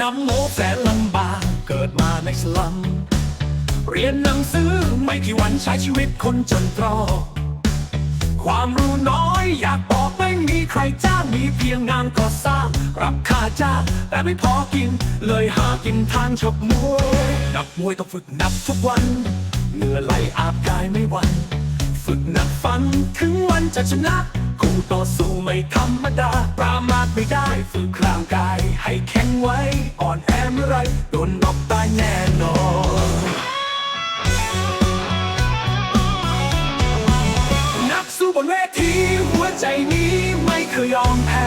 น้ำโมแสนลำบากเกิดมาในสลัม เรียนหนังสือไม่กี่วันใช้ชีวิตคนจนตรอกความรู้น้อยอยากบอกไม่มีใครจ้างมีเพียงงานก่อสร้าง รับค่าจ้างแต่ไม่พอกิน เลยหากินทางชกมวยนักมวยต้องฝึกนักทุกวันเหงื่อไหลอาบกายไม่วัน ฝึกหนักฟันถึงวันจะชนะ คู่ต่อสู้ไม่ธรรมดา ปรามาทไม่ได้ฝึกร่างกาย ให้แข็งไว้ อ่อนแอเมื่อไรโดนนอกตายแน่นอนนักสู้บนเวทีหัวใจนี้ไม่เคยยอมแพ้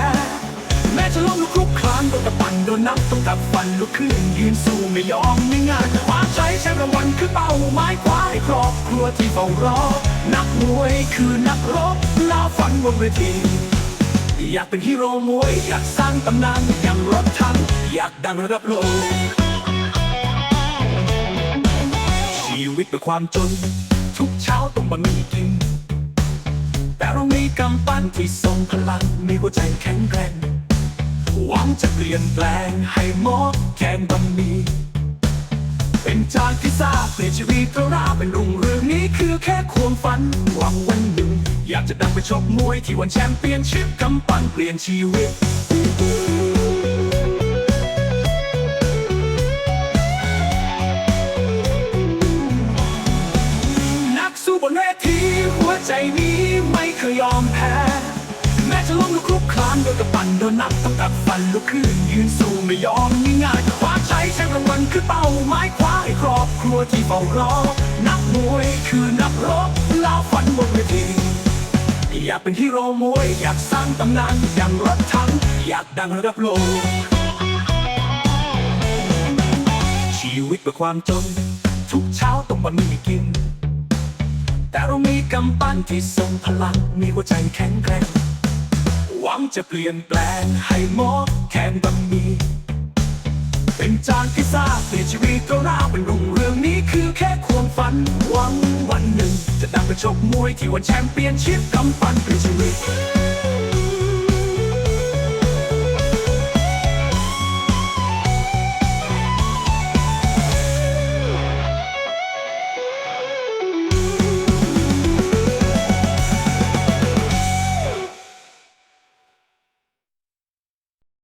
แม้จะล้มลุกคลุกคลานโดนตะปันโดนนับต้องกัดฟันลุกขึ้นยืนสู้ไม่ยอมไม่ง่ายคว้าชัยแชมป์รางวัลคือเป้าหมายคว้าให้ครอบครัวที่เฝ้ารอ นักมวยคือนักรบลาฝันบนเวที อยากเป็นฮีโร่มวย อยากสร้างตำนานอย่างรถถังอยากดังระดับโลก ชีวิตเป็นความจน ทุกเช้าต้องมามีกิน แต่เรามีกำปั้นที่ทรงพลังมีหัวใจแข็งแกร่งหวังจะเปลี่ยนแปลงให้หมอแกงบะหมี่ จานพิซซ่าเปลี่ยนชีวิตรราเป็นรุ่งเรืองนี้คือแค่ความฝันหวังวันหนึ่ง อยากจะดังไปชกมวยที่วันแชมเปี้ยนชิพกำปั้นเปลี่ยนชีวิตนักสู้บนเวทีหัวใจนี้ไม่เคยยอมแพ้แม้จะล้มลุกคลุกคลานโดนกระปั่นโดนนับต้องกัดฟันลุกขึ้นยืนสู้ไม่ยอมง่ายๆ รางวัลคือเป้าหมายคว้าให้ครอบครัวที่เฝ้ารอ นักมวยคือนักรบล่าฝันบนเวทีอยากเป็นฮีโร่มวย อยากสร้างตำนานอย่างรถถัง อยากดังระดับโลก ชีวิตเพื่อความจน ทุกเช้าต้องมามีกิน แต่เรามีกำปั้นที่ทรงพลัง มีหัวใจแข็งแกร่ง หวังจะเปลี่ยนแปลงให้หมอแข่งบะหมี่ เป็นจานพิซซ่าเปลี่ยนชีวิตเราราเป็นรุ่งเรืองนี้คือแค่ความฝันหวังวันหนึ่ง จะดังไปชกมวยที่วันแชมเปี้ยนชิพกำปั้นเปลี่ยนชีวิต